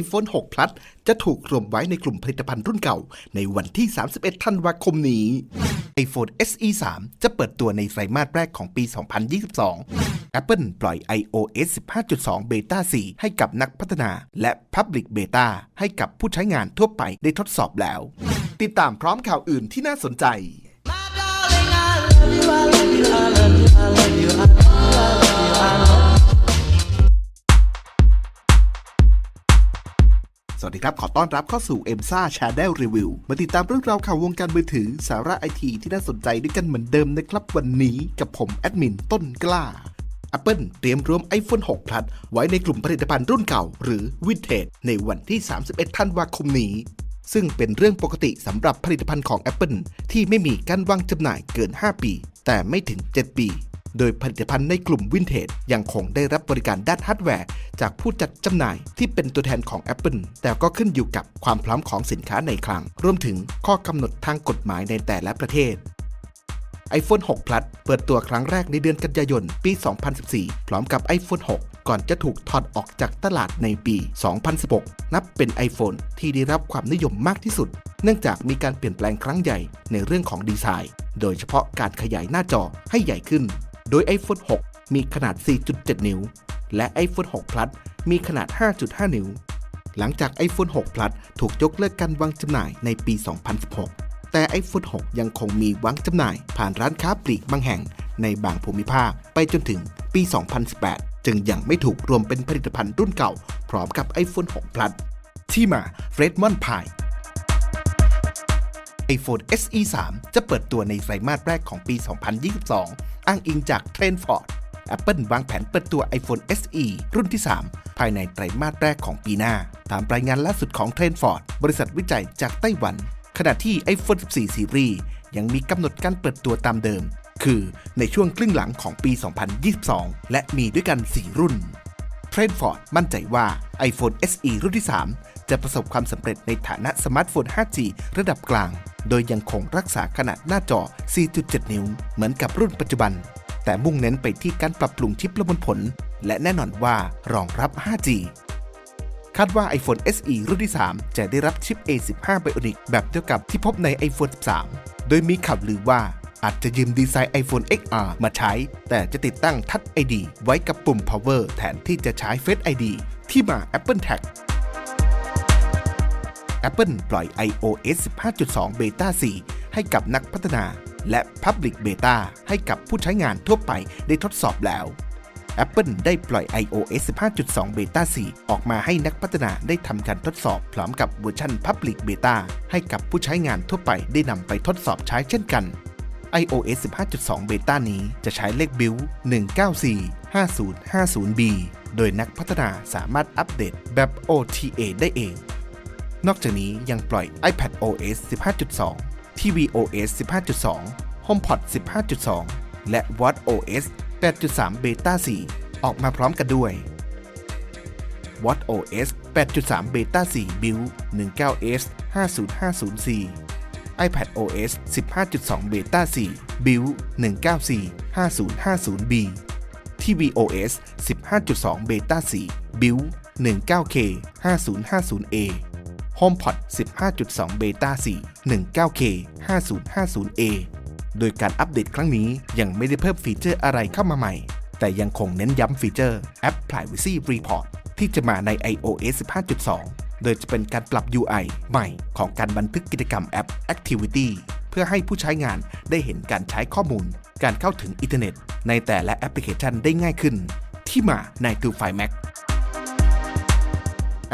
iPhone 6 Plus จะถูกรวมไว้ในกลุ่มผลิตภัณฑ์รุ่นเก่า ในวันที่ 31 ธันวาคมนี้ iPhone SE 3 จะเปิดตัวในไตรมาสแรกของปี 2022 Apple ปล่อย iOS 15.2 Beta 4 ให้กับนักพัฒนา และ Public Beta ให้กับผู้ใช้งานทั่วไปได้ทดสอบแล้ว ติดตามพร้อมข่าวอื่นที่น่าสนใจ ดีครับ ขอต้อนรับเข้าสู่ e m s a Channel Review มาติดตามเรื่องราวข่าววงการมือถือ สาระไอทีที่น่าสนใจด้วยกันเหมือนเดิมนะครับ วันนี้กับผมแอดมินต้นกล้า Apple เตรียมรวม iPhone 6 Plus ไว้ในกลุ่มผลิตภัณฑ์รุ่นเก่า หรือ Vintage ในวันที่ 31 ธันวาคมนี้ ซึ่งเป็นเรื่องปกติสำหรับผลิตภัณฑ์ของ Apple ที่ไม่มีการวางจำหน่ายเกิน 5 ปี แต่ไม่ถึง 7 ปี โดยผลิตภัณฑ์ในกลุ่มวินเทจยังคงได้รับบริการด้านฮาร์ดแวร์ จากผู้จัดจำหน่ายที่เป็นตัวแทนของ Apple แต่ก็ขึ้นอยู่กับความพร้อมของสินค้าในคลัง รวมถึงข้อกำหนดทางกฎหมายในแต่ละประเทศ iPhone 6 Plus เปิดตัวครั้งแรกในเดือนกันยายน ปี 2014 พร้อมกับ iPhone 6 ก่อนจะถูกถอดออกจากตลาดในปี 2016 นับเป็น iPhone ที่ได้รับความนิยมมากที่สุด เนื่องจากมีการเปลี่ยนแปลงครั้งใหญ่ในเรื่องของดีไซน์ โดยเฉพาะการขยายหน้าจอให้ใหญ่ขึ้น โดย iPhone 6 มีขนาด 4.7 นิ้ว และ iPhone 6 Plus มีขนาด 5.5 นิ้ว หลังจาก iPhone 6 Plus ถูกยกเลิกการวางจำหน่ายในปี 2016 แต่ iPhone 6 ยังคงมีวางจำหน่ายผ่านร้านค้าปลีกบางแห่งในบางภูมิภาคไปจนถึงปี 2018 จึงยังไม่ถูกรวมเป็นผลิตภัณฑ์รุ่นเก่า พร้อมกับ iPhone 6 Plus ที่มา f r e d m o n Pie iPhone SE 3 จะเปิดตัวในไตรมาสแรกของปี 2022 อ้างอิงจาก t r e n d f o r d Apple วางแผนเปิดตัว iPhone SE รุ่นที่ 3 ภายในไตรมาสแรกของปีหน้า ตามรายงานล่าสุดของ t r e n d f o r d บริษัทวิจัยจากไต้หวัน ขณะที่ iPhone 14 Series ยังมีกำหนดการเปิดตัวตามเดิม คือในช่วงครึ่งหลังของปี 2022 และมีด้วยกัน 4 รุ่น เทรนฟอร์ดมั่นใจว่า iPhone SE รุ่นที่ 3 จะประสบความสำเร็จในฐานะสมาร์ทโฟน 5G ระดับกลาง โดยยังคงรักษาขนาดหน้าจอ 4.7 นิ้ว เหมือนกับรุ่นปัจจุบัน แต่มุ่งเน้นไปที่การปรับปรุงชิปประมวลผล และแน่นอนว่ารองรับ 5G คาดว่า iPhone SE รุ่นที่ 3 จะได้รับชิป A15 Bionic แบบเดียวกับที่พบใน iPhone 13 โดยมีข่าวลือว่า อาจจะยืมดีไซน์ iPhone XR มาใช้ แต่จะติดตั้ง Touch ID ไว้กับปุ่ม Power แทนที่จะใช้ Face ID ที่มา Apple Tag Apple ปล่อย iOS 15.2 Beta 4 ให้กับนักพัฒนา และ Public Beta ให้กับผู้ใช้งานทั่วไปได้ทดสอบแล้ว Apple ได้ปล่อย iOS 15.2 Beta 4 ออกมาให้นักพัฒนาได้ทำการทดสอบ พร้อมกับเวอร์ชัน Public Beta ให้กับผู้ใช้งานทั่วไปได้นำไปทดสอบใช้เช่นกัน iOS 15.2 Beta นี้จะใช้เลขบิล 1945050B โดยนักพัฒนาสามารถอัปเดตแบบ OTA ได้เอง นอกจากนี้ยังปล่อย iPadOS 15.2 tvOS 15.2 HomePod 15.2 และ watchOS 8.3 Beta 4 ออกมาพร้อมกันด้วย watchOS 8.3 Beta 4 Build 19S50504 iPadOS 15.2 Beta 4 Build 194 5050B tvOS 15.2 Beta 4 Build 19K 5050A HomePod 15.2 Beta 4 19K 5050A โดยการอัปเดตครั้งนี้ยังไม่ได้เพิ่มฟีเจอร์อะไรเข้ามาใหม่ แต่ยังคงเน้นย้ำฟีเจอร์ App Privacy Report ที่จะมาใน iOS 15.2 โดยจะเป็นการปรับ UI ใหม่ของการบันทึกกิจกรรมแอป Activity เพื่อให้ผู้ใช้งานได้เห็นการใช้ข้อมูล การเข้าถึงอินเทอร์เน็ต ในแต่ละแอปพลิเคชันได้ง่ายขึ้น ที่มาใน To f i Mac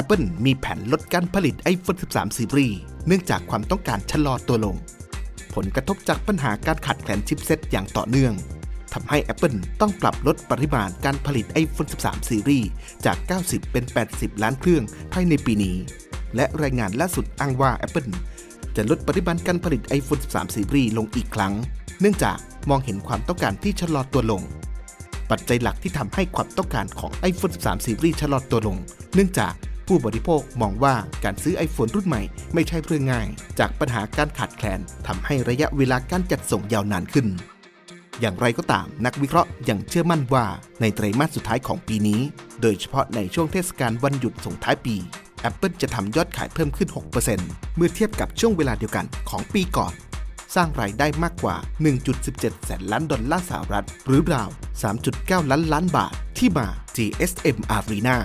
Apple มีแผนลดการผลิต iPhone 13 Series เนื่องจากความต้องการชะลอตัวลง ผลกระทบจากปัญหาการขาดแคลนชิปเซ็ตอย่างต่อเนื่อง ทำให้ Apple ต้องปรับลดปริมาณการผลิต iPhone 13 Series จาก 90 เป็น 80 ล้านเครื่องภายในปีนี้ และรายงานล่าสุดอ้างว่า Apple จะลดปริมาณการผลิต iPhone 13 Series ลงอีกครั้ง เนื่องจากมองเห็นความต้องการที่ชะลอตัวลง ปัจจัยหลักที่ทำให้ความต้องการของ iPhone 13 Series ชะลอตัวลง เนื่องจากผู้บริโภคมองว่าการซื้อ iPhone รุ่นใหม่ไม่ใช่เรื่องง่าย จากปัญหาการขาดแคลนทำให้ระยะเวลาการจัดส่งยาวนานขึ้น อย่างไรก็ตาม นักวิเคราะห์ยังเชื่อมั่นว่าในไตรมาสสุดท้ายของปีนี้ โดยเฉพาะในช่วงเทศกาลวันหยุดส่งท้ายปี Apple จะทำยอดขายเพิ่มขึ้น 6%เมื่อเทียบกับช่วงเวลาเดียวกันของปีก่อน สร้างรายได้มากกว่า 1.17 แสนล้านดอลลาร์สหรัฐ หรือราว 3.9 ล้านล้านบาทที่มา GSM Arena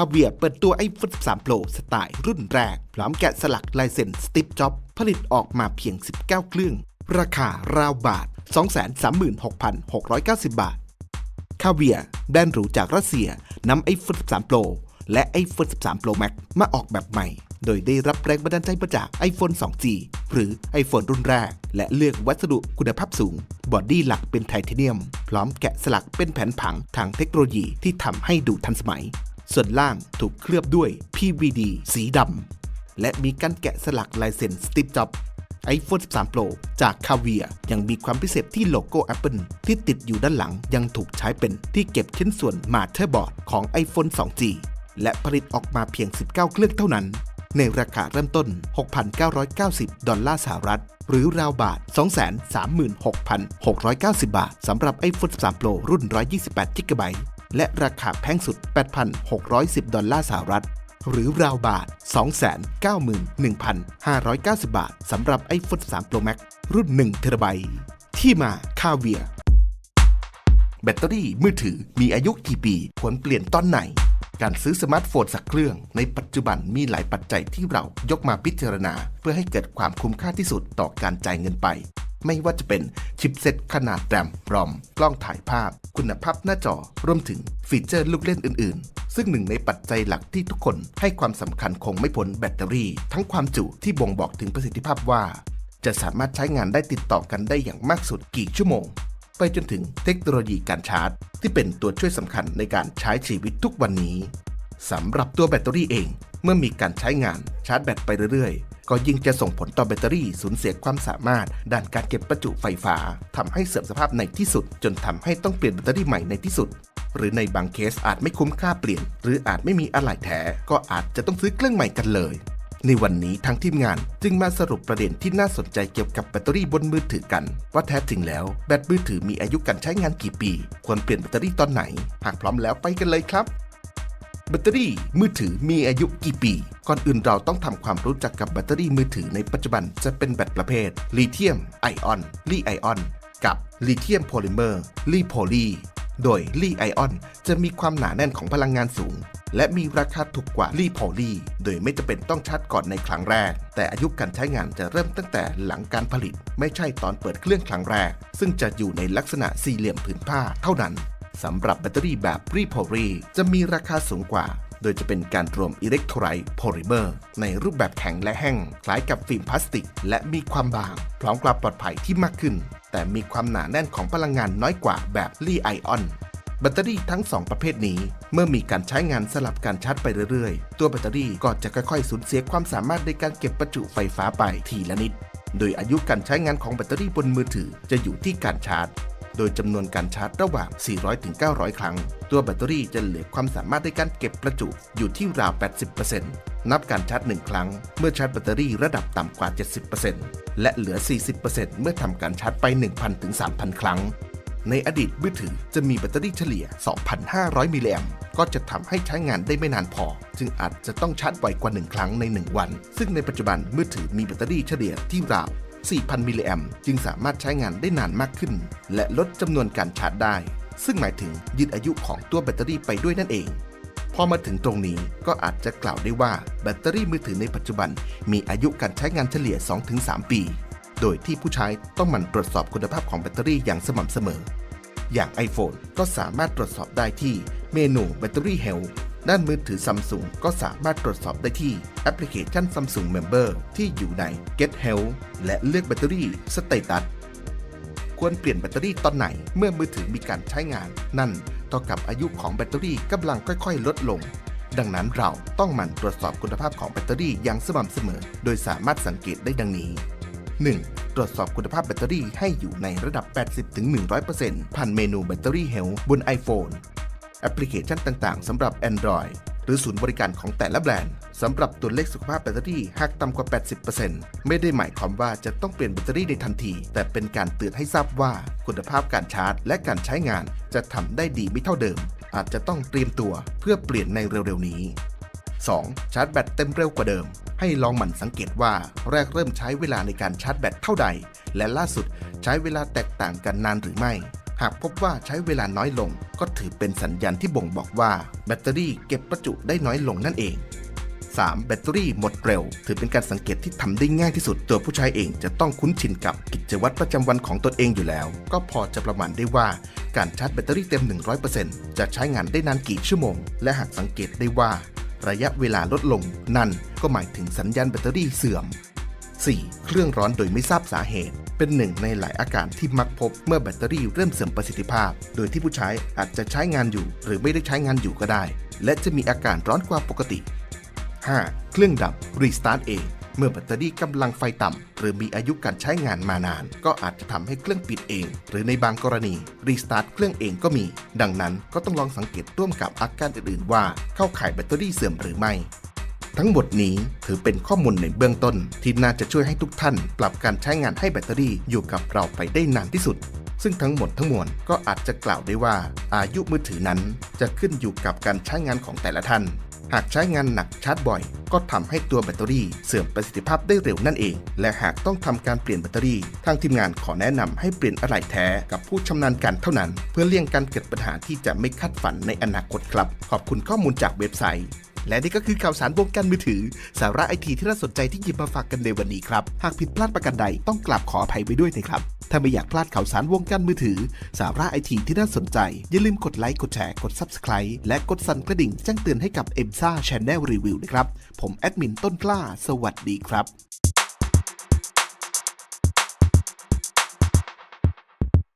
คาเวียเปิดตัว iPhone 13 Pro สไตล์รุ่นแรก พร้อมแกะสลักลายเซ็นสติปจ็อบผลิตออกมาเพียง 19 เครื่อง ราคาราวบาท 236,690 บาทคาเวียแบรนด์หรูจากรัสเซียนำ iPhone 13 Pro และ iPhone 13 Pro Max มาออกแบบใหม่ โดยได้รับแรงบันดาลใจมาจาก iPhone 2G หรือ iPhone รุ่นแรก และเลือกวัสดุคุณภาพสูง บอดี้หลักเป็นไทเทเนียม พร้อมแกะสลักเป็นแผนผังทางเทคโนโลยีที่ทำให้ดูทันสมัย ส่วนล่างถูกเคลือบด้วย PVD สีดำ และมีการแกะสลักลายเซ็นสติปจ็อบ iPhone 13 Pro จากคาเวียยังมีความพิเศษที่โลโก้ Apple ที่ติดอยู่ด้านหลังยังถูกใช้เป็นที่เก็บชิ้นส่วนมาเธอร์บอร์ดของ iPhone 2G และผลิตออกมาเพียง 19 เครื่องเท่านั้น ในราคาเริ่มต้น 6,990 ดอลลาร์สหรัฐ หรือราวบาท 236,690 บาทสำหรับ iPhone 13 Pro รุ่น 128 GB และราคาแพงสุด 8,610 ดอลลาร์สหรัฐ หรือราวบาท 291,590 บาทสำหรับ iPhone 3 Pro Max รุ่น1เทราไบต์ที่มาคาเวียแบตเตอรี่มือถือมีอายุกี่ปี ควรเปลี่ยนตอนไหน การซื้อสมาร์ทโฟนสักเครื่อง ในปัจจุบันมีหลายปัจจัยที่เรายกมาพิจารณา เพื่อให้เกิดความคุ้มค่าที่สุดต่อการจ่ายเงินไป ไม่ว่าจะเป็นชิปเซ็ตขนาดแรมรอม กล้องถ่ายภาพ คุณภาพหน้าจอ รวมถึงฟีเจอร์ลูกเล่นอื่น ๆ ซึ่งหนึ่งในปัจจัยหลักที่ทุกคนให้ความสำคัญคงไม่พ้นแบตเตอรี่ ทั้งความจุที่บ่งบอกถึงประสิทธิภาพว่า จะสามารถใช้งานได้ติดต่อกันได้อย่างมากสุดกี่ชั่วโมง ไปจนถึงเทคโนโลยีการชาร์จ ที่เป็นตัวช่วยสำคัญในการใช้ชีวิตทุกวันนี้สำหรับตัวแบตเตอรี่เอง เมื่อมีการใช้งานชาร์จแบตไปเรื่อยๆ ก็ยิ่งจะส่งผลต่อแบตเตอรี่สูญเสียความสามารถ ด้านการเก็บประจุไฟฟ้าทำให้เสื่อมสภาพในที่สุด จนทำให้ต้องเปลี่ยนแบตเตอรี่ใหม่ในที่สุด หรือในบางเคสอาจไม่คุ้มค่าเปลี่ยน หรืออาจไม่มีอะไหล่แท้ก็อาจจะต้องซื้อเครื่องใหม่กันเลยในวันนี้ทางทีมงานจึงมาสรุปประเด็นที่น่าสนใจเกี่ยวกับแบตเตอรี่บนมือถือกัน ว่าแท้จริงแล้วแบตมือถือมีอายุการใช้งานกี่ปี ควรเปลี่ยนแบตเตอรี่ตอนไหน หากพร้อมแล้วไปกันเลยครับ แบตเตอรี่มือถือมีอายุกี่ปี ก่อนอื่นเราต้องทำความรู้จักกับแบตเตอรี่มือถือในปัจจุบันจะเป็นแบตประเภทลิเธียมไอออนลีไอออนกับลิเธียมโพลิเมอร์ลีโพลีโดยลีไอออนจะมีความหนาแน่นของพลังงานสูง และมีราคาถูกกว่าลีโพลีโดยไม่จำเป็นต้องชาร์จก่อนในครั้งแรก แต่อายุการใช้งานจะเริ่มตั้งแต่หลังการผลิต ไม่ใช่ตอนเปิดเครื่องครั้งแรก ซึ่งจะอยู่ในลักษณะสี่เหลี่ยมผืนผ้าเท่านั้น สำหรับแบตเตอรี่แบบรีโพลีจะมีราคาสูงกว่า โดยจะเป็นการรวมอิเล็กโทรไลต์โพลิเมอร์ ในรูปแบบแข็งและแห้ง คล้ายกับฟิล์มพลาสติก และมีความบาง พร้อมความปลอดภัยที่มากขึ้น แต่มีความหนาแน่นของพลังงานน้อยกว่าแบบลีไอออนแบตเตอรี่ทั้ง 2 ประเภทนี้ เมื่อมีการใช้งานสลับการชาร์จไปเรื่อยๆ ตัวแบตเตอรี่ก็จะค่อยๆ สูญเสียความสามารถในการเก็บประจุไฟฟ้าไปทีละนิด โดยอายุการใช้งานของแบตเตอรี่บนมือถือจะอยู่ที่การชาร์จ โดยจำนวนการชาร์จระหว่าง 400ถึง900 ครั้ง ตัวแบตเตอรี่จะเหลือความสามารถในการเก็บประจุอยู่ที่ราว 80%นับการชาร์จ 1 ครั้ง เมื่อชาร์จแบตเตอรี่ระดับต่ำกว่า 70%และเหลือ 40%เมื่อทำการชาร์จไป 1,000ถึง3,000 ครั้ง ในอดีตมือถือจะมีแบตเตอรี่เฉลี่ย 2,500 มิลลิแอมป์ก็จะทำให้ใช้งานได้ไม่นานพอ จึงอาจจะต้องชาร์จบ่อยกว่า 1 ครั้งใน 1 วัน ซึ่งในปัจจุบันมือถือมีแบตเตอรี่เฉลี่ยที่ราว 4,000 มิลลิแอมป์จึงสามารถใช้งานได้นานมากขึ้น และลดจำนวนการชาร์จได้ ซึ่งหมายถึงยืดอายุของตัวแบตเตอรี่ไปด้วยนั่นเอง พอมาถึงตรงนี้ก็อาจจะกล่าวได้ว่าแบตเตอรี่มือถือในปัจจุบัน มีอายุการใช้งานเฉลี่ย 2-3 ปี โดยที่ผู้ใช้ต้องหมั่นตรวจสอบคุณภาพของแบตเตอรี่อย่างสม่ำเสมอ อย่าง iPhone ก็สามารถตรวจสอบได้ที่เมนู Battery Health ด้านมือถือ Samsung ก็สามารถตรวจสอบได้ที่แอปพลิเคชัน Samsung Member ที่อยู่ใน Get Health และเลือกแบตเตอรี่ Status ควรเปลี่ยนแบตเตอรี่ตอนไหนเมื่อมือถือมีการใช้งาน นั่นเท่ากับอายุของแบตเตอรี่กำลังค่อยๆ ลดลง ดังนั้นเราต้องหมั่นตรวจสอบคุณภาพของแบตเตอรี่อย่างสม่ำเสมอ โดยสามารถสังเกตได้ดังนี้ 1. ตรวจสอบคุณภาพแบตเตอรี่ให้อยู่ในระดับ 80-100%ผ่านเมนูแบตเตอรี่ Health บน iPhone พลิเคชันต่างๆสำหรับ Android หรือศูนย์บริการของแต่ละแบรนด์สำหรับตัวเลขสุขภาพแบตเตอรี่หากต่ำกว่า 80%ไม่ได้หมายความว่าจะต้องเปลี่ยนแบตเตอรี่ในทันที แต่เป็นการเตือนให้ทราบว่าคุณภาพการชาร์จ และการใช้งานจะทำได้ดีไม่เท่าเดิม อาจจะต้องเตรียมตัวเพื่อเปลี่ยนในเร็วๆนี้ 2. ชาร์จแบตเต็มเร็วกว่าเดิม ให้ลองหมั่นสังเกตว่าแรกเริ่มใช้เวลาในการชาร์จแบตเท่าใด และล่าสุดใช้เวลาแตกต่างกันนานหรือไม่ หากพบว่าใช้เวลาน้อยลง ก็ถือเป็นสัญญาณที่บ่งบอกว่าแบตเตอรี่เก็บประจุได้น้อยลงนั่นเอง 3. แบตเตอรี่หมดเร็ว ถือเป็นการสังเกตที่ทำได้ง่ายที่สุด ตัวผู้ใช้เองจะต้องคุ้นชินกับกิจวัตรประจำวันของตนเองอยู่แล้ว ก็พอจะประมาณได้ว่าการชาร์จแบตเตอรี่เต็ม 100%จะใช้งานได้นานกี่ชั่วโมง และหากสังเกตได้ว่า ระยะเวลาลดลง นั่นก็หมายถึงสัญญาณแบตเตอรี่เสื่อม 4. เครื่องร้อนโดยไม่ทราบสาเหตุ เป็นหนึ่งในหลายอาการที่มักพบเมื่อแบตเตอรี่เริ่มเสื่อมประสิทธิภาพ โดยที่ผู้ใช้อาจจะใช้งานอยู่ หรือไม่ได้ใช้งานอยู่ก็ได้ และจะมีอาการร้อนกว่าปกติ 5. เครื่องดับรีสตาร์ทเองเมื่อแบตเตอรี่กำลังไฟต่ำ หรือมีอายุการใช้งานมานาน ก็อาจจะทำให้เครื่องปิดเอง หรือในบางกรณี รีสตาร์ทเครื่องเองก็มี ดังนั้นก็ต้องลองสังเกตร่วมกับอาการอื่นๆว่า เข้าข่ายแบตเตอรี่เสื่อมหรือไม่ ทั้งหมดนี้ถือเป็นข้อมูลในเบื้องต้น ที่น่าจะช่วยให้ทุกท่าน ปรับการใช้งานให้แบตเตอรี่อยู่กับเราไปได้นานที่สุด ซึ่งทั้งหมดทั้งมวลก็อาจจะกล่าวได้ว่า อายุมือถือนั้นจะขึ้นอยู่กับการใช้งานของแต่ละท่าน หากใช้งานหนักชาร์จบ่อย ก็ทำให้ตัวแบตเตอรี่เสื่อมประสิทธิภาพได้เร็วนั่นเอง และหากต้องทำการเปลี่ยนแบตเตอรี่ ทางทีมงานขอแนะนำให้เปลี่ยนอะไหล่แท้กับผู้ชำนาญการเท่านั้น เพื่อเลี่ยงการเกิดปัญหาที่จะไม่คาดฝันในอนาคตครับ ขอบคุณข้อมูลจากเว็บไซต์ และนี่ก็คือข่าวสารวงการมือถือ สาระไอทีที่น่าสนใจที่หยิบมาฝากกันในวันนี้ครับ หากผิดพลาดประการใดต้องกราบขออภัยไปด้วยนะครับ ถ้าไม่อยากพลาดข่าวสารวงการมือถือ สาระไอทีที่น่าสนใจ อย่าลืมกดไลค์ กดแชร์ กด Subscribe และกดสั่นกระดิ่งแจ้งเตือนให้กับ e m s a Channel Review นะครับ ผมแอดมินต้นกล้า สวัสดีครับ